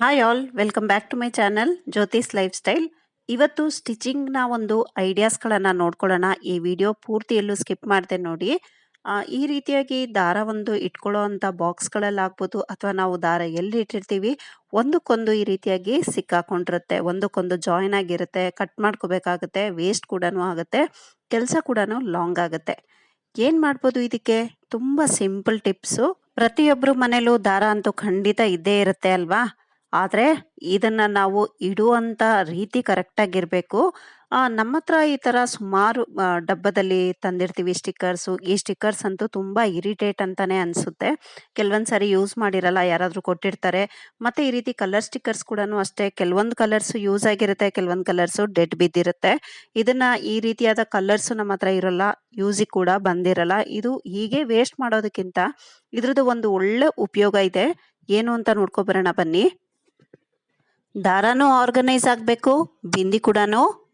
Hi all welcome back to my channel Jyothi's lifestyle ಇವತ್ತು ಸ್ಟಿಚಿಂಗ್ನ ಒಂದು ಐಡಿಯಾಸ್ಗಳನ್ನು ನೋಡ್ಕೊಳ್ಳೋಣ. ಈ ವಿಡಿಯೋ ಪೂರ್ತಿಯಲ್ಲೂ ಸ್ಕಿಪ್ ಮಾಡಿದೆ ನೋಡಿ. ಈ ರೀತಿಯಾಗಿ ದಾರ ಒಂದು ಇಟ್ಕೊಳ್ಳೋ ಅಂಥ ಬಾಕ್ಸ್ಗಳಲ್ಲಾಗ್ಬೋದು ಅಥವಾ ನಾವು ದಾರ ಎಲ್ಲಿ ಇಟ್ಟಿರ್ತೀವಿ, ಒಂದಕ್ಕೊಂದು ಈ ರೀತಿಯಾಗಿ ಸಿಕ್ಕಾಕೊಂಡಿರುತ್ತೆ. ಒಂದಕ್ಕೊಂದು ಜಾಯಿನ್ ಆಗಿರುತ್ತೆ ಕಟ್ ಮಾಡ್ಕೋಬೇಕಾಗುತ್ತೆ ವೇಸ್ಟ್ ಕೂಡ ಆಗುತ್ತೆ, ಕೆಲಸ ಕೂಡ ಲಾಂಗ್ ಆಗುತ್ತೆ. ಏನು ಮಾಡ್ಬೋದು ಇದಕ್ಕೆ? ತುಂಬ ಸಿಂಪಲ್ ಟಿಪ್ಸು ಪ್ರತಿಯೊಬ್ಬರು ಮನೇಲೂ ದಾರ ಅಂತೂ ಖಂಡಿತ ಇದ್ದೇ ಇರುತ್ತೆ ಅಲ್ವಾ? ಆದ್ರೆ ಇದನ್ನ ನಾವು ಇಡುವಂಥ ರೀತಿ ಕರೆಕ್ಟ್ ಆಗಿರ್ಬೇಕು ಆ, ನಮ್ಮ ಹತ್ರ ಈ ತರ ಸುಮಾರು ಡಬ್ಬದಲ್ಲಿ ತಂದಿರ್ತೀವಿ ಸ್ಟಿಕ್ಕರ್ಸು ಈ ಸ್ಟಿಕ್ಕರ್ಸ್ ಅಂತೂ ತುಂಬಾ ಇರಿಟೇಟ್ ಅಂತಾನೆ ಅನ್ಸುತ್ತೆ. ಕೆಲವೊಂದ್ ಸಾರಿ ಯೂಸ್ ಮಾಡಿರಲ್ಲ ಯಾರಾದ್ರೂ ಕೊಟ್ಟಿರ್ತಾರೆ. ಮತ್ತೆ ಈ ರೀತಿ ಕಲರ್ ಸ್ಟಿಕ್ಕರ್ಸ್ ಕೂಡ ಅಷ್ಟೇ ಕೆಲವೊಂದು ಕಲರ್ಸ್ ಯೂಸ್ ಆಗಿರುತ್ತೆ ಕೆಲವೊಂದು ಕಲರ್ಸ್ ಡೆಡ್ ಬಿದ್ದಿರುತ್ತೆ. ಇದನ್ನ ಈ ರೀತಿಯಾದ ಕಲರ್ಸ್ ನಮ್ಮ ಹತ್ರ ಇರೋಲ್ಲ ಯೂಸಿಗೆ ಕೂಡ ಬಂದಿರಲ್ಲ. ಇದು ಹೀಗೆ ವೇಸ್ಟ್ ಮಾಡೋದಕ್ಕಿಂತ ಇದ್ರದ್ದು ಒಂದು ಒಳ್ಳೆ ಉಪಯೋಗ ಇದೆ. ಏನು ಅಂತ ನೋಡ್ಕೊಬರೋಣ ಬನ್ನಿ. ದಾರಾನು ಆರ್ಗನೈಸ್ ಆಗಬೇಕು, ಬಿಂದಿ ಕೂಡ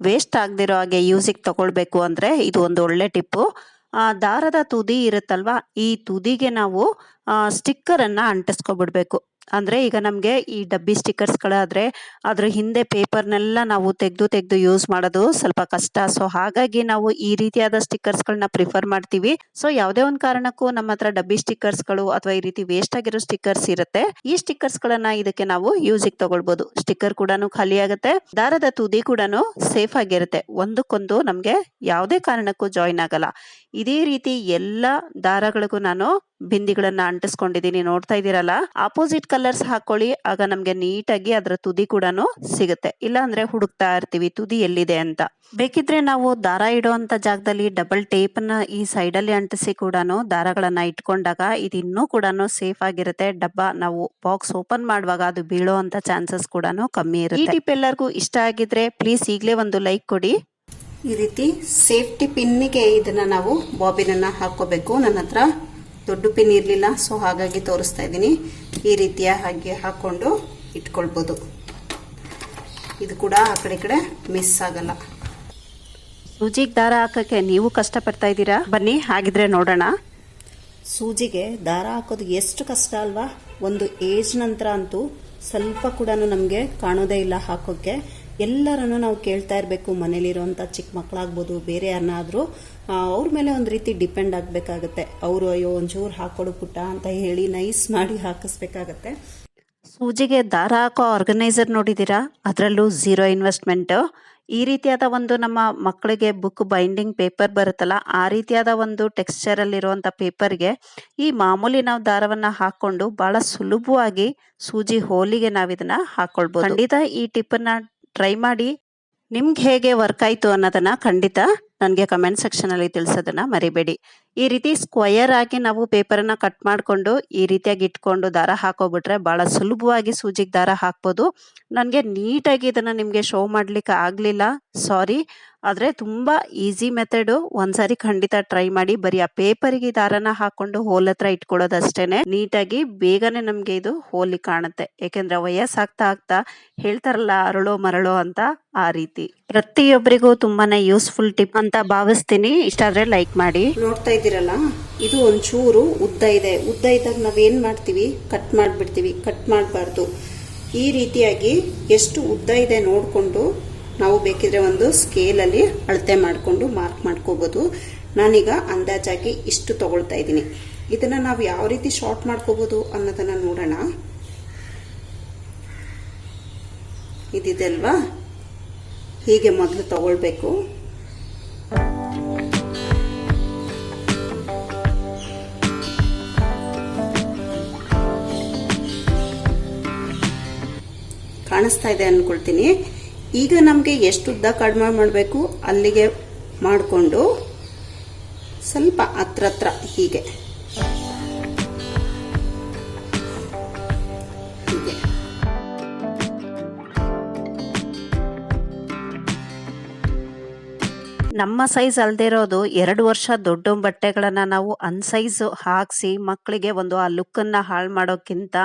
ವೇಸ್ಟ್ ಆಗದಿರೋ ಹಾಗೆ ಯೂಸಿಗೆ ತಗೊಳ್ಬೇಕು ಅಂದರೆ ಇದು ಒಂದು ಒಳ್ಳೆ ಟಿಪ್ಪು. ದಾರದ ತುದಿ ಇರುತ್ತಲ್ವಾ, ಈ ತುದಿಗೆ ನಾವು ಸ್ಟಿಕ್ಕರನ್ನು ಅಂಟಿಸ್ಕೊಬಿಡ್ಬೇಕು. ಅಂದ್ರೆ ಈಗ ನಮಗೆ ಈ ಡಬ್ಬಿ ಸ್ಟಿಕ್ಕರ್ಸ್ಗಳಾದರೆ ಅದರ ಹಿಂದೆ ಪೇಪರ್ನೆಲ್ಲ ನಾವು ತೆಗೆದು ತೆಗೆದು ಯೂಸ್ ಮಾಡೋದು ಸ್ವಲ್ಪ ಕಷ್ಟ. ಸೊ ಹಾಗಾಗಿ ನಾವು ಈ ರೀತಿಯಾದ ಸ್ಟಿಕ್ಕರ್ಸ್ಗಳನ್ನ ಪ್ರಿಫರ್ ಮಾಡ್ತೀವಿ. ಸೊ ಯಾವುದೇ ಒಂದು ಕಾರಣಕ್ಕೂ ನಮ್ಮ ಹತ್ರ ಡಬ್ಬಿ ಸ್ಟಿಕ್ಕರ್ಸ್ಗಳು ಅಥವಾ ಈ ರೀತಿ ವೇಸ್ಟ್ ಆಗಿರೋ ಸ್ಟಿಕ್ಕರ್ಸ್ ಇರುತ್ತೆ. ಈ ಸ್ಟಿಕ್ಕರ್ಸ್ಗಳನ್ನ ಇದಕ್ಕೆ ನಾವು ಯೂಸಿಗೆ ತಗೊಳ್ಬೋದು. ಸ್ಟಿಕ್ಕರ್ ಕೂಡ ಖಾಲಿ ಆಗುತ್ತೆ. ದಾರದ ತುದಿ ಕೂಡ ಸೇಫ್ ಆಗಿರುತ್ತೆ. ಒಂದಕ್ಕೊಂದು ನಮಗೆ ಯಾವುದೇ ಕಾರಣಕ್ಕೂ ಜಾಯಿನ್ ಆಗಲ್ಲ. ಇದೇ ರೀತಿ ಎಲ್ಲ ದಾರಗಳಿಗೂ ನಾನು ಬಿಂದಿಗಳನ್ನ ಅಂಟಿಸ್ಕೊಂಡಿದೀನಿ ನೋಡ್ತಾ ಇದ್ದೀರಲ್ಲ? ಆಪೋಸಿಟ್ ಕಲರ್ಸ್ ಹಾಕೊಳ್ಳಿ. ಆಗ ನಮ್ಗೆ ನೀಟಾಗಿ ಅದರ ತುದಿ ಕೂಡ ಸಿಗುತ್ತೆ. ಇಲ್ಲ ಅಂದ್ರೆ ಹುಡುಕ್ತಾ ಇರ್ತೀವಿ, ತುದಿ ಎಲ್ಲಿದೆ ಅಂತ. ಬೇಕಿದ್ರೆ ನಾವು ದಾರ ಇಡುವಂತ ಜಾಗದಲ್ಲಿ ಡಬಲ್ ಟೇಪ್ನ ಈ ಸೈಡ್ ಅಲ್ಲಿ ಅಂಟಿಸಿ ಕೂಡ ದಾರಗಳನ್ನ ಇಟ್ಕೊಂಡಾಗ ಇದು ಇನ್ನೂ ಕೂಡ ಸೇಫ್ ಆಗಿರುತ್ತೆ. ಡಬ್ಬ ನಾವು ಬಾಕ್ಸ್ ಓಪನ್ ಮಾಡುವಾಗ ಅದು ಬೀಳೋ ಅಂತ ಚಾನ್ಸಸ್ ಕೂಡ ಕಮ್ಮಿ ಇರುತ್ತೆ. ಈ ಟಿಪ್ ಎಲ್ಲರಿಗೂ ಇಷ್ಟ ಆಗಿದ್ರೆ ಪ್ಲೀಸ್ ಈಗಲೇ ಒಂದು ಲೈಕ್ ಕೊಡಿ. ಈ ರೀತಿ ಸೇಫ್ಟಿ ಪಿನ್ನಿಗೆ ಇದನ್ನ ನಾವು ಬಾಬಿನನ್ನ ಹಾಕೋಬೇಕು. ನನ್ನ ಹತ್ರ ದೊಡ್ಡ ಪಿನ್ ಇರಲಿಲ್ಲ ಸೊ ಹಾಗಾಗಿ ತೋರಿಸ್ತಾ ಇದ್ದೀನಿ. ಈ ರೀತಿಯ ಹಾಗೆ ಹಾಕೊಂಡು ಇಟ್ಕೊಳ್ಬೋದು. ಇದು ಕೂಡ ಆ ಕಡೆ ಕಡೆ ಮಿಸ್ ಆಗಲ್ಲ. ಸೂಜಿಗೆ ದಾರ ಹಾಕಕ್ಕೆ ನೀವು ಕಷ್ಟಪಡ್ತಾ ಇದ್ದೀರಾ? ಬನ್ನಿ ಹಾಗಿದ್ರೆ ನೋಡೋಣ. ಸೂಜಿಗೆ ದಾರ ಹಾಕೋದು ಎಷ್ಟು ಕಷ್ಟ ಅಲ್ವಾ? ಒಂದು ಏಜ್ ನಂತರ ಅಂತೂ ಸ್ವಲ್ಪ ಕೂಡ ನಮಗೆ ಕಾಣೋದೇ ಇಲ್ಲ ಹಾಕೋಕ್ಕೆ. ಎಲ್ಲರನ್ನು ನಾವು ಕೇಳ್ತಾ ಇರಬೇಕು ಮನೇಲಿರುವಂಥ ಚಿಕ್ಕ ಮಕ್ಕಳಾಗ್ಬೋದು ಬೇರೆ ಯಾರನ್ನಾದರೂ ಅವ್ರ ಮೇಲೆ ಒಂದು ರೀತಿ ಡಿಪೆಂಡ್ ಆಗಬೇಕಾಗತ್ತೆ. ಅವರು ಅಯ್ಯೋ, ಒಂಚೂರು ಹಾಕೊಡು ಪುಟ್ಟ ಅಂತ ಹೇಳಿ ನೈಸ್ ಮಾಡಿ ಹಾಕಿಸ್ಬೇಕಾಗತ್ತೆ. ಸೂಜಿಗೆ ದಾರ ಹಾಕೋ ಆರ್ಗನೈಸರ್ ನೋಡಿದ್ದೀರಾ? ಅದರಲ್ಲೂ ಝೀರೋ ಇನ್ವೆಸ್ಟ್ಮೆಂಟ್ ಈ ರೀತಿಯಾದ ಒಂದು ನಮ್ಮ ಮಕ್ಕಳಿಗೆ ಬುಕ್ ಬೈಂಡಿಂಗ್ ಪೇಪರ್ ಬರುತ್ತಲ್ಲ, ಆ ರೀತಿಯಾದ ಒಂದು ಟೆಕ್ಸ್ಚರ್ ಅಲ್ಲಿರುವಂತ ಪೇಪರ್ಗೆ ಈ ಮಾಮೂಲಿ ನಾವು ದಾರವನ್ನು ಹಾಕೊಂಡು ಬಹಳ ಸುಲಭವಾಗಿ ಸೂಜಿ ಹೋಲಿಗೆ ನಾವು ಇದನ್ನ ಹಾಕೊಳ್ಬಹುದು ಖಂಡಿತ ಈ ಟಿಪ್ ಅನ್ನ ಟ್ರೈ ಮಾಡಿ. ನಿಮ್ಗೆ ಹೇಗೆ ವರ್ಕ್ ಆಯ್ತು ಅನ್ನೋದನ್ನ ಖಂಡಿತ ನನಗೆ ಕಮೆಂಟ್ ಸೆಕ್ಷನ್ ಅಲ್ಲಿ ತಿಳಿಸೋದನ್ನ ಮರಿಬೇಡಿ. ಈ ರೀತಿ ಸ್ಕ್ವಯರ್ ಆಗಿ ನಾವು ಪೇಪರನ್ನ ಕಟ್ ಮಾಡಿಕೊಂಡು ಈ ರೀತಿಯಾಗಿ ಇಟ್ಕೊಂಡು ದಾರ ಹಾಕೋಬಿಟ್ರೆ ಬಹಳ ಸುಲಭವಾಗಿ ಸೂಜಿಗೆ ದಾರ ಹಾಕ್ಬೋದು. ನನಗೆ ನೀಟಾಗಿ ಇದನ್ನ ನಿಮಗೆ ಶೋ ಮಾಡ್ಲಿಕ್ಕೆ ಆಗಲಿಲ್ಲ. ಸಾರಿ ಆದರೆ ತುಂಬ ಈಸಿ ಮೆಥಡು ಒಂದ್ಸಾರಿ ಖಂಡಿತ ಟ್ರೈ ಮಾಡಿ, ಬರೀ ಆ ಪೇಪರಿಗೆ ದಾರನ ಹಾಕೊಂಡು ಹೋಲ್ ಹತ್ರ ಇಟ್ಕೊಳ್ಳೋದಷ್ಟೇ ನೀಟಾಗಿ ಬೇಗನೆ ನಮಗೆ ಇದು ಹೋಲಿ ಕಾಣುತ್ತೆ. ಯಾಕೆಂದ್ರೆ ವಯಸ್ಸಾಗ್ತಾ ಆಗ್ತಾ ಹೇಳ್ತಾರಲ್ಲ, ಅರಳೋ ಮರಳೋ ಅಂತ ಆ ರೀತಿ. ಪ್ರತಿಯೊಬ್ಬರಿಗೂ ತುಂಬಾನೇ ಯೂಸ್ಫುಲ್ ಟಿಪ್ ಅಂತ ಭಾವಿಸ್ತೀನಿ. ಇಷ್ಟ ಆದ್ರೆ ಲೈಕ್ ಮಾಡಿ. ನೋಡ್ತಾ ಇದ್ದೀರಲ್ಲ, ಇದು ಒಂಚೂರು ಉದ್ದ ಇದೆ. ಉದ್ದ ಇದ್ದಾಗ ನಾವೇನ್ ಮಾಡ್ತೀವಿ? ಕಟ್ ಮಾಡ್ಬಿಡ್ತೀವಿ. ಕಟ್ ಮಾಡಬಾರ್ದು. ಈ ರೀತಿಯಾಗಿ ಎಷ್ಟು ಉದ್ದ ಇದೆ ನೋಡಿಕೊಂಡು ನಾವು ಬೇಕಿದ್ರೆ ಒಂದು ಸ್ಕೇಲಲ್ಲಿ ಅಳತೆ ಮಾಡಿಕೊಂಡು ಮಾರ್ಕ್ ಮಾಡ್ಕೋಬಹುದು ನಾನೀಗ ಅಂದಾಜಾಗಿ ಇಷ್ಟು ತಗೊಳ್ತಾ ಇದ್ದೀನಿ. ಇದನ್ನ ನಾವು ಯಾವ ರೀತಿ ಶಾರ್ಟ್ ಮಾಡ್ಕೋಬಹುದು ಅನ್ನೋದನ್ನ ನೋಡೋಣ. ಇದಿದೆ ಅಲ್ವಾ ಹೀಗೆ ಮೊದಲು ತಗೊಳ್ಬೇಕು. ಕಾಣಿಸ್ತಾ ಇದೆ ಅನ್ಕೊಳ್ತೀನಿ. ಈಗ ನಮಗೆ ಎಷ್ಟು ಉದ್ದ ಕಡಿಮೆ ಮಾಡಬೇಕು ಅಲ್ಲಿಗೆ ಮಾಡಿಕೊಂಡು ಸ್ವಲ್ಪ ಹತ್ರ ಹತ್ರ ಹೀಗೆ. ನಮ್ಮ ಸೈಜ್ ಅಲ್ಲದೆ ಎರಡು ವರ್ಷ ದೊಡ್ಡ ಬಟ್ಟೆಗಳನ್ನ ನಾವು ಅನ್ಸೈಜ್ ಹಾಕ್ಸಿ ಮಕ್ಕಳಿಗೆ ಒಂದು ಆ ಲುಕ್ ಅನ್ನ ಹಾಳು ಮಾಡೋಕ್ಕಿಂತ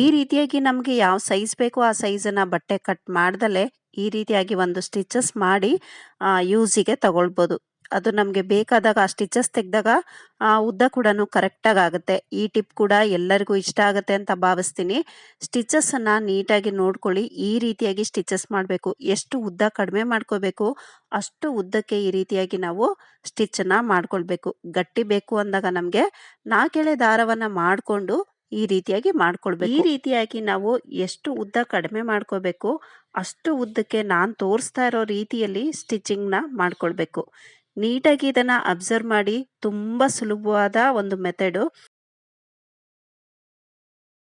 ಈ ರೀತಿಯಾಗಿ ನಮ್ಗೆ ಯಾವ ಸೈಜ್ ಬೇಕೋ ಆ ಸೈಜ್ ಅನ್ನ ಬಟ್ಟೆ ಕಟ್ ಮಾಡ್ದಲೆ ಈ ರೀತಿಯಾಗಿ ಒಂದು ಸ್ಟಿಚಸ್ ಮಾಡಿ ಯೂಸಿಗೆ ತಗೊಳ್ಬೋದು. ಅದು ನಮಗೆ ಬೇಕಾದಾಗ ಆ ಸ್ಟಿಚಸ್ ತೆಗೆದಾಗ ಉದ್ದ ಕೂಡ ಕರೆಕ್ಟಾಗಿ ಆಗುತ್ತೆ. ಈ ಟಿಪ್ ಕೂಡ ಎಲ್ಲರಿಗೂ ಇಷ್ಟ ಆಗುತ್ತೆ ಅಂತ ಭಾವಿಸ್ತೀನಿ. ಸ್ಟಿಚಸ್ಸನ್ನು ನೀಟಾಗಿ ನೋಡ್ಕೊಳ್ಳಿ. ಈ ರೀತಿಯಾಗಿ ಸ್ಟಿಚಸ್ ಮಾಡಬೇಕು. ಎಷ್ಟು ಉದ್ದ ಕಡಿಮೆ ಮಾಡ್ಕೋಬೇಕು, ಅಷ್ಟು ಉದ್ದಕ್ಕೆ ಈ ರೀತಿಯಾಗಿ ನಾವು ಸ್ಟಿಚ್ಚನ್ನು ಮಾಡ್ಕೊಳ್ಬೇಕು. ಗಟ್ಟಿ ಬೇಕು ಅಂದಾಗ ನಮಗೆ ನಾಲ್ಕೆಳೆ ದಾರವನ್ನು ಮಾಡಿಕೊಂಡು ಈ ರೀತಿಯಾಗಿ ಮಾಡ್ಕೊಳ್ಬೇಕು. ಈ ರೀತಿಯಾಗಿ ನಾವು ಎಷ್ಟು ಉದ್ದ ಕಡಿಮೆ ಮಾಡ್ಕೋಬೇಕು ಅಷ್ಟು ಉದ್ದಕ್ಕೆ ನಾನು ತೋರಿಸ್ತಾ ಇರೋ ರೀತಿಯಲ್ಲಿ ಸ್ಟಿಚಿಂಗ್ನ ಮಾಡ್ಕೊಳ್ಬೇಕು. ನೀಟಾಗಿ ಇದನ್ನು ಅಬ್ಸರ್ವ್ ಮಾಡಿ ತುಂಬ ಸುಲಭವಾದ ಒಂದು ಮೆಥಡು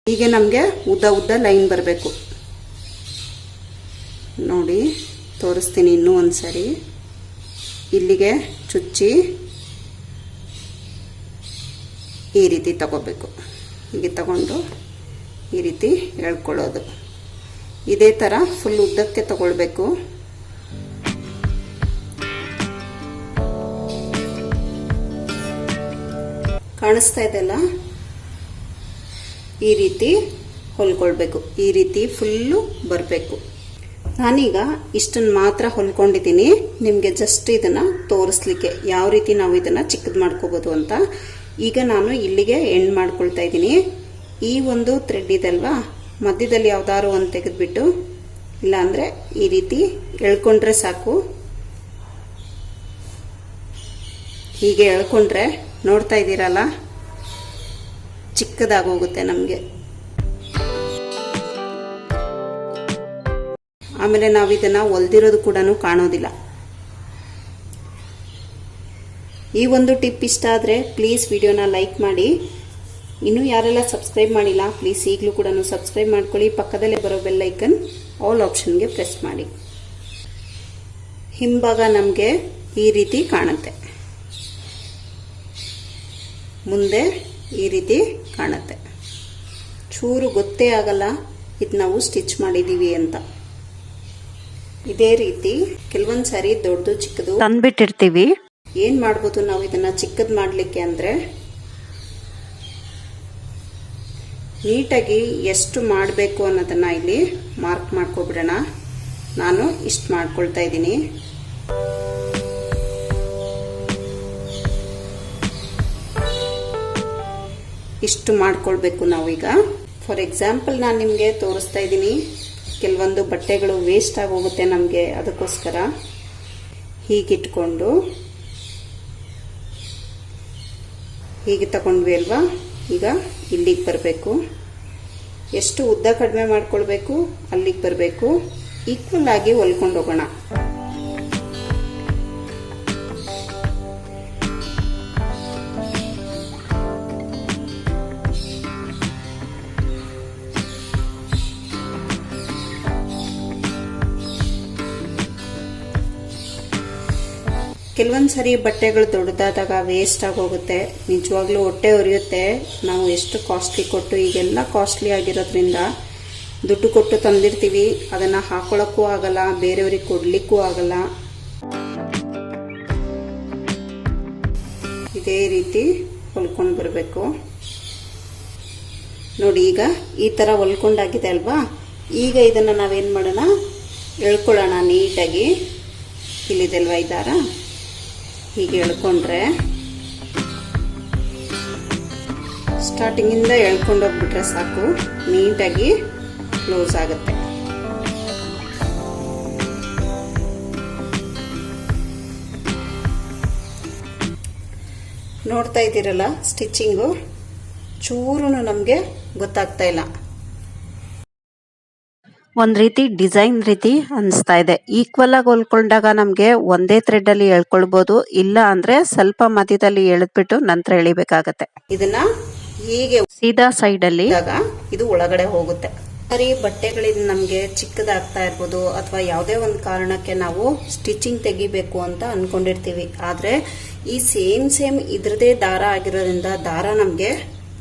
ಹೀಗೆ ನಮಗೆ ಉದ್ದ ಉದ್ದ ಲೈನ್ ಬರಬೇಕು. ನೋಡಿ, ತೋರಿಸ್ತೀನಿ ಇನ್ನೂ ಒಂದು ಸರಿ ಇಲ್ಲಿಗೆ ಚುಚ್ಚಿ ಈ ರೀತಿ ತಗೋಬೇಕು. ಹೀಗೆ ತಗೊಂಡು ಈ ರೀತಿ ಹೇಳ್ಕೊಳ್ಳೋದು ಇದೇ ಥರ ಫುಲ್ ಉದ್ದಕ್ಕೆ ತಗೊಳ್ಬೇಕು. ಕಾಣಿಸ್ತಾ ಇದೆಯಲ್ಲ ಈ ರೀತಿ ಹೊಲ್ಕೊಳ್ಬೇಕು. ಈ ರೀತಿ ಫುಲ್ಲು ಬರಬೇಕು. ನಾನೀಗ ಇಷ್ಟನ್ನು ಮಾತ್ರ ಹೊಲ್ಕೊಂಡಿದ್ದೀನಿ. ನಿಮಗೆ ಜಸ್ಟ್ ಇದನ್ನು ತೋರಿಸ್ಲಿಕ್ಕೆ ಯಾವ ರೀತಿ ನಾವು ಇದನ್ನು ಚಿಕ್ಕದು ಮಾಡ್ಕೋಬೋದು ಅಂತ. ಈಗ ನಾನು ಇಲ್ಲಿಗೆ ಎಂಡ್ ಮಾಡ್ಕೊಳ್ತಾ ಇದ್ದೀನಿ. ಈ ಒಂದು ಥ್ರೆಡ್ ಇದಲ್ವಾ ಮಧ್ಯದಲ್ಲಿ ಯಾವ್ದಾದ್ರು ಒಂದು ತೆಗೆದುಬಿಟ್ಟು ಇಲ್ಲಾಂದರೆ ಈ ರೀತಿ ಎಳ್ಕೊಂಡ್ರೆ ಸಾಕು. ಹೀಗೆ ಎಳ್ಕೊಂಡ್ರೆ ನೋಡ್ತಾ ಇದ್ದೀರಲ್ಲ? ಚಿಕ್ಕದಾಗೋಗುತ್ತೆ ನಮಗೆ. ಆಮೇಲೆ ನಾವು ಇದನ್ನು ಹೊಲ್ದಿರೋದು ಕೂಡ ಕಾಣೋದಿಲ್ಲ. ಈ ಒಂದು ಟಿಪ್ ಇಷ್ಟ ಆದರೆ ಪ್ಲೀಸ್ ವಿಡಿಯೋನ ಲೈಕ್ ಮಾಡಿ. ಇನ್ನೂ ಯಾರೆಲ್ಲ ಸಬ್ಸ್ಕ್ರೈಬ್ ಮಾಡಿಲ್ಲ, ಪ್ಲೀಸ್ ಈಗಲೂ ಕೂಡ ಸಬ್ಸ್ಕ್ರೈಬ್ ಮಾಡ್ಕೊಳ್ಳಿ. ಪಕ್ಕದಲ್ಲೇ ಬರೋ ಬೆಲ್ ಐಕನ್ ಆಲ್ ಆಪ್ಷನ್ಗೆ ಪ್ರೆಸ್ ಮಾಡಿ. ಹಿಂಭಾಗ ನಮಗೆ ಈ ರೀತಿ ಕಾಣುತ್ತೆ. ಮುಂದೆ ಈ ರೀತಿ ಕಾಣುತ್ತೆ. ಚೂರು ಗೊತ್ತೇ ಆಗಲ್ಲ ಇದು ನಾವು ಸ್ಟಿಚ್ ಮಾಡಿದ್ದೀವಿ ಅಂತ. ಇದೇ ರೀತಿ ಕೆಲವೊಂದು ಸಾರಿ ದೊಡ್ಡದು ಚಿಕ್ಕದು ತಂದ್ಬಿಟ್ಟಿರ್ತೀವಿ. ಏನು ಮಾಡ್ಬೋದು ನಾವು ಇದನ್ನು ಚಿಕ್ಕದು ಮಾಡಲಿಕ್ಕೆ ಅಂದರೆ ನೀಟಾಗಿ ಎಷ್ಟು ಮಾಡಬೇಕು ಅನ್ನೋದನ್ನು ಇಲ್ಲಿ ಮಾರ್ಕ್ ಮಾಡ್ಕೊಬಿಡೋಣ. ನಾನು ಇಷ್ಟು ಮಾಡ್ಕೊಳ್ತಾ ಇದ್ದೀನಿ. ಇಷ್ಟು ಮಾಡ್ಕೊಳ್ಬೇಕು ನಾವೀಗ. ಫಾರ್ ಎಕ್ಸಾಂಪಲ್ ನಾನು ನಿಮಗೆ ತೋರಿಸ್ತಾ ಇದ್ದೀನಿ. ಕೆಲವೊಂದು ಬಟ್ಟೆಗಳು ವೇಸ್ಟ್ ಆಗೋಗುತ್ತೆ ನಮಗೆ ಅದಕ್ಕೋಸ್ಕರ. ಹೀಗಿಟ್ಕೊಂಡು. ಹೀಗೆ ತಗೊಂಡ್ವಿ ಅಲ್ವಾ? ಈಗ ಇಲ್ಲಿಗೆ ಬರಬೇಕು. ಎಷ್ಟು ಉದ್ದ ಕಡಿಮೆ ಮಾಡ್ಕೊಳ್ಬೇಕು, ಅಲ್ಲಿಗೆ ಬರಬೇಕು. ಈಕ್ವಲ್ ಆಗಿ ಹೊಲ್ಕೊಂಡು ಹೋಗೋಣ ಕೆಲವೊಂದು ಸರಿ ಬಟ್ಟೆಗಳು ದೊಡ್ಡದಾದಾಗ ವೇಸ್ಟ್ ಆಗೋಗುತ್ತೆ ನಿಜವಾಗ್ಲೂ ಹೊಟ್ಟೆ ಉರಿಯುತ್ತೆ. ನಾವು ಎಷ್ಟು ಕಾಸ್ಟ್ಲಿ ಕೊಟ್ಟು, ಈಗೆಲ್ಲ ಕಾಸ್ಟ್ಲಿ ಆಗಿರೋದ್ರಿಂದ ದುಡ್ಡು ಕೊಟ್ಟು ತಂದಿರ್ತೀವಿ. ಅದನ್ನು ಹಾಕೊಳ್ಳೋಕ್ಕೂ ಆಗಲ್ಲ, ಬೇರೆಯವ್ರಿಗೆ ಕೊಡಲಿಕ್ಕೂ ಆಗಲ್ಲ. ಇದೇ ರೀತಿ ಹೊಲ್ಕೊಂಡು ಬರಬೇಕು. ನೋಡಿ, ಈಗ ಈ ಥರ ಹೊಲ್ಕೊಂಡಾಗಿದೆ ಅಲ್ವಾ? ಈಗ ಇದನ್ನು ನಾವೇನು ಮಾಡೋಣ? ಎಳ್ಕೊಳ್ಳೋಣ ನೀಟಾಗಿ. ಇಲ್ಲಿದೆಲ್ವಾ ಈ ಹೀಗೆ ಎಳ್ಕೊಂಡ್ರೆ ಸ್ಟಾರ್ಟಿಂಗಿಂದ ಎಳ್ಕೊಂಡೋಗ್ಬಿಟ್ರೆ ಸಾಕು. ನೀಟಾಗಿ ಕ್ಲೋಸ್ ಆಗುತ್ತೆ. ನೋಡ್ತಾ ಇದ್ದೀರಲ್ಲ ಸ್ಟಿಚ್ಚಿಂಗು ಚೂರು ನಮಗೆ ಗೊತ್ತಾಗ್ತಾ ಇಲ್ಲ. ಒಂದ್ ರೀತಿ ಡಿಸೈನ್ ರೀತಿ ಅನಿಸ್ತಾ ಇದೆ. ಈಕ್ವಲ್ ಆಗಿ ಹೊಲ್ಕೊಂಡಾಗ ನಮಗೆ ಒಂದೇ ಥ್ರೆಡ್ ಅಲ್ಲಿ ಎಳ್ಕೊಳ್ಬಹುದು ಇಲ್ಲ ಅಂದ್ರೆ ಸ್ವಲ್ಪ ಮಧ್ಯದಲ್ಲಿ ಎಳೆದ್ಬಿಟ್ಟು ನಂತರ ಎಳಿಬೇಕಾಗತ್ತೆ. ಇದನ್ನ ಹೀಗೆ ಸೀದಾ ಸೈಡ್ ಅಲ್ಲಿ ಇದು ಒಳಗಡೆ ಹೋಗುತ್ತೆ. ಸರಿ ಬಟ್ಟೆಗಳಿಂದ ನಮಗೆ ಚಿಕ್ಕದಾಗ್ತಾ ಇರ್ಬೋದು ಅಥವಾ ಯಾವುದೇ ಒಂದು ಕಾರಣಕ್ಕೆ ನಾವು ಸ್ಟಿಚಿಂಗ್ ತೆಗಿಬೇಕು ಅಂತ ಅನ್ಕೊಂಡಿರ್ತೀವಿ. ಆದ್ರೆ ಈ ಸೇಮ್ ಸೇಮ್ ಇದ್ರದೇ ದಾರ ಆಗಿರೋದ್ರಿಂದ ದಾರ ನಮಗೆ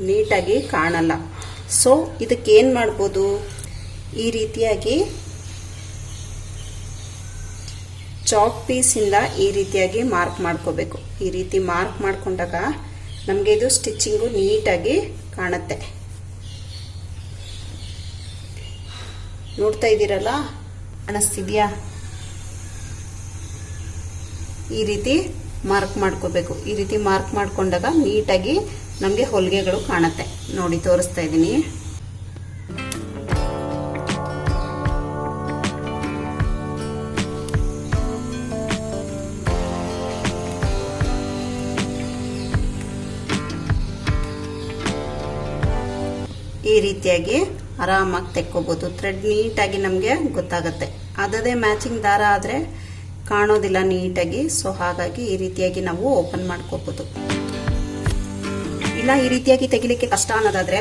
ನೀಟಾಗಿ ಕಾಣಲ್ಲ. ಸೊ ಇದಕ್ಕೆ ಏನ್ ಮಾಡ್ಬೋದು? ಈ ರೀತಿಯಾಗಿ ಚಾಕ್ ಪೀಸಿಂದ ಈ ರೀತಿಯಾಗಿ ಮಾರ್ಕ್ ಮಾಡ್ಕೋಬೇಕು. ಈ ರೀತಿ ಮಾರ್ಕ್ ಮಾಡ್ಕೊಂಡಾಗ ನಮಗೆ ಇದು ಸ್ಟಿಚ್ಚಿಂಗು ನೀಟಾಗಿ ಕಾಣುತ್ತೆ. ನೋಡ್ತಾ ಇದ್ದೀರಲ್ಲ? ಅನಿಸ್ತಿದ್ಯಾ? ಈ ರೀತಿ ಮಾರ್ಕ್ ಮಾಡ್ಕೋಬೇಕು. ಈ ರೀತಿ ಮಾರ್ಕ್ ಮಾಡ್ಕೊಂಡಾಗ ನೀಟಾಗಿ ನಮಗೆ ಹೊಲಿಗೆಗಳು ಕಾಣುತ್ತೆ. ನೋಡಿ, ತೋರಿಸ್ತಾ ಇದ್ದೀನಿ. ರೀತಿಯಾಗಿ ಆರಾಮಾಗಿ ತೆಕ್ಕೋಬೋದು. ಥ್ರೆಡ್ ನೀಟಾಗಿ ನಮಗೆ ಗೊತ್ತಾಗುತ್ತೆ. ಅದದೇ ಮ್ಯಾಚಿಂಗ್ ದಾರ ಆದರೆ ಕಾಣೋದಿಲ್ಲ ನೀಟಾಗಿ. ಸೊ ಹಾಗಾಗಿ ಈ ರೀತಿಯಾಗಿ ನಾವು ಓಪನ್ ಮಾಡ್ಕೋಬೋದು. ಇಲ್ಲ, ಈ ರೀತಿಯಾಗಿ ತೆಗಿಲಿಕ್ಕೆ ಕಷ್ಟ ಅನ್ನೋದಾದರೆ,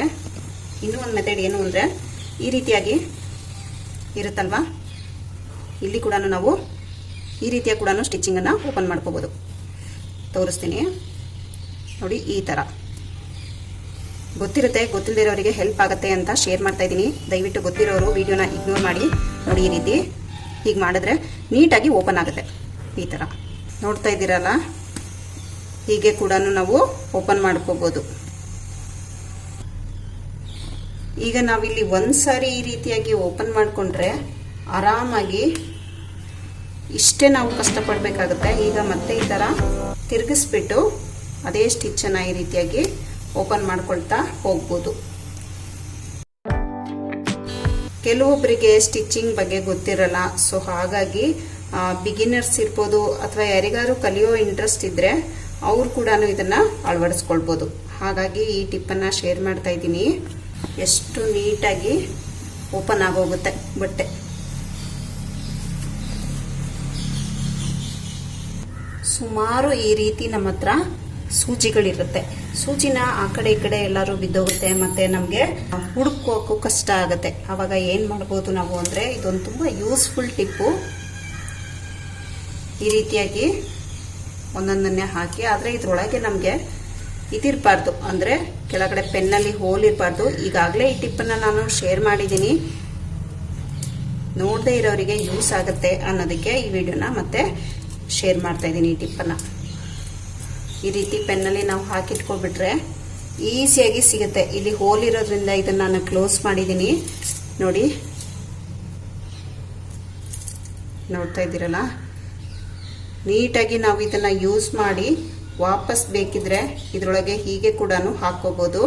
ಇನ್ನೂ ಒಂದು ಮೆಥಡ್ ಏನು ಅಂದರೆ, ಈ ರೀತಿಯಾಗಿ ಇರುತ್ತಲ್ವಾ? ಇಲ್ಲಿ ಕೂಡ ನಾವು ಈ ರೀತಿಯ ಕೂಡ ಸ್ಟಿಚಿಂಗನ್ನು ಓಪನ್ ಮಾಡ್ಕೋಬೋದು. ತೋರಿಸ್ತೀನಿ. ನೋಡಿ, ಈ ಥರ ಗೊತ್ತಿರುತ್ತೆ ಗೊತ್ತಿಲ್ಲದಿರೋರಿಗೆ ಹೆಲ್ಪ್ ಆಗುತ್ತೆ ಅಂತ ಶೇರ್ ಮಾಡ್ತಾ ಇದ್ದೀನಿ. ದಯವಿಟ್ಟು ಗೊತ್ತಿರೋರು ವಿಡಿಯೋನ ಇಗ್ನೋರ್ ಮಾಡಿ. ನೋಡಿ ಈ ರೀತಿ ಹೀಗೆ ಮಾಡಿದ್ರೆ ನೀಟಾಗಿ ಓಪನ್ ಆಗುತ್ತೆ ಈ ಥರ ನೋಡ್ತಾ ಇದ್ದೀರಲ್ಲ? ಹೀಗೆ ಕೂಡ ನಾವು ಓಪನ್ ಮಾಡ್ಕೋಬೋದು. ಈಗ ನಾವಿಲ್ಲಿ ಒಂದು ಸಾರಿ ಈ ರೀತಿಯಾಗಿ ಓಪನ್ ಮಾಡಿಕೊಂಡ್ರೆ ಆರಾಮಾಗಿ ಇಷ್ಟೇ ನಾವು ಕಷ್ಟಪಡಬೇಕಾಗುತ್ತೆ. ಈಗ ಮತ್ತೆ ಈ ಥರ ತಿರುಗಿಸ್ಬಿಟ್ಟು ಅದೇ ಸ್ಟಿಚ್ಚನ್ನು ಈ ರೀತಿಯಾಗಿ ಓಪನ್ ಮಾಡ್ಕೊಳ್ತಾ ಹೋಗ್ಬೋದು. ಕೆಲವೊಬ್ಬರಿಗೆ ಸ್ಟಿಚಿಂಗ್ ಬಗ್ಗೆ ಗೊತ್ತಿರಲ್ಲ, ಸೊ ಹಾಗಾಗಿ ಬಿಗಿನರ್ಸ್ ಇರ್ಬೋದು ಅಥವಾ ಯಾರಿಗಾರು ಕಲಿಯೋ ಇಂಟ್ರೆಸ್ಟ್ ಇದ್ರೆ ಅವ್ರು ಕೂಡ ಇದನ್ನ ಅಳವಡಿಸ್ಕೊಳ್ಬೋದು. ಹಾಗಾಗಿ ಈ ಟಿಪ್ಪನ್ನು ಶೇರ್ ಮಾಡ್ತಾ ಇದ್ದೀನಿ. ಎಷ್ಟು ನೀಟಾಗಿ ಓಪನ್ ಆಗೋಗುತ್ತೆ ಬಟ್ಟೆ. ಸುಮಾರು ಈ ರೀತಿ ನಮ್ಮ ಹತ್ರ ಸೂಜಿಗಳಿರುತ್ತೆ ಸೂಜಿನ ಆ ಕಡೆ ಈ ಕಡೆ ಎಲ್ಲರೂ ಬಿದ್ದೋಗುತ್ತೆ, ಮತ್ತೆ ನಮಗೆ ಹುಡುಕೋಕ್ಕೂ ಕಷ್ಟ ಆಗುತ್ತೆ. ಆವಾಗ ಏನು ಮಾಡ್ಬೋದು ನಾವು ಅಂದರೆ ಇದೊಂದು ತುಂಬ ಯೂಸ್ಫುಲ್ ಟಿಪ್ಪು ಈ ರೀತಿಯಾಗಿ ಒಂದೊಂದನ್ನೇ ಹಾಕಿ, ಆದರೆ ಇದರೊಳಗೆ ನಮಗೆ ಇದಿರಬಾರ್ದು. ಅಂದರೆ ಕೆಳಗಡೆ ಪೆನ್ನಲ್ಲಿ ಹೋಲ್ ಇರಬಾರ್ದು. ಈಗಾಗಲೇ ಈ ಟಿಪ್ಪನ್ನು ನಾನು ಶೇರ್ ಮಾಡಿದ್ದೀನಿ. ನೋಡದೆ ಇರೋರಿಗೆ ಯೂಸ್ ಆಗುತ್ತೆ ಅನ್ನೋದಕ್ಕೆ ಈ ವಿಡಿಯೋನ ಮತ್ತೆ ಶೇರ್ ಮಾಡ್ತಾ ಇದ್ದೀನಿ ಈ ಟಿಪ್ಪನ್ನು ಈ ರೀತಿ ಪೆನ್ನಲ್ಲಿ ನಾವು ಹಾಕಿಟ್ಕೊಬಿಟ್ರೆ ಈಸಿಯಾಗಿ ಸಿಗುತ್ತೆ. ಇಲ್ಲಿ ಹೋಲ್ ಇರೋದ್ರಿಂದ ಇದನ್ನು ನಾನು ಕ್ಲೋಸ್ ಮಾಡಿದ್ದೀನಿ. ನೋಡಿ. ನೋಡ್ತಾ ಇದ್ದೀರಲ್ಲ? ನೀಟಾಗಿ ನಾವು ಇದನ್ನು ಯೂಸ್ ಮಾಡಿ ವಾಪಸ್ ಬೇಕಿದ್ರೆ ಇದರೊಳಗೆ ಹೀಗೆ ಕೂಡ ಹಾಕೋಬೋದು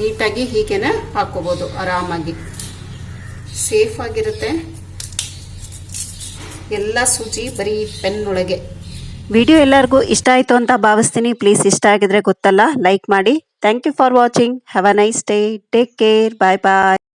ನೀಟಾಗಿ ಹೀಗೇನೆ ಹಾಕೋಬೋದು ಆರಾಮಾಗಿ. ಸೇಫ್ ಆಗಿರುತ್ತೆ. ಎಲ್ಲ ಸೂಜಿ ಬರೀ ಪೆನ್ ಒಳಗೆ. ವಿಡಿಯೋ ಎಲ್ಲರಿಗೂ ಇಷ್ಟ ಆಯಿತು ಅಂತ ಭಾವಿಸ್ತೀನಿ. ಪ್ಲೀಸ್ ಇಷ್ಟ ಆಗಿದ್ರೆ ಗೊತ್ತಲ್ಲ ಲೈಕ್ ಮಾಡಿ. Thank you for watching have a nice day take care bye bye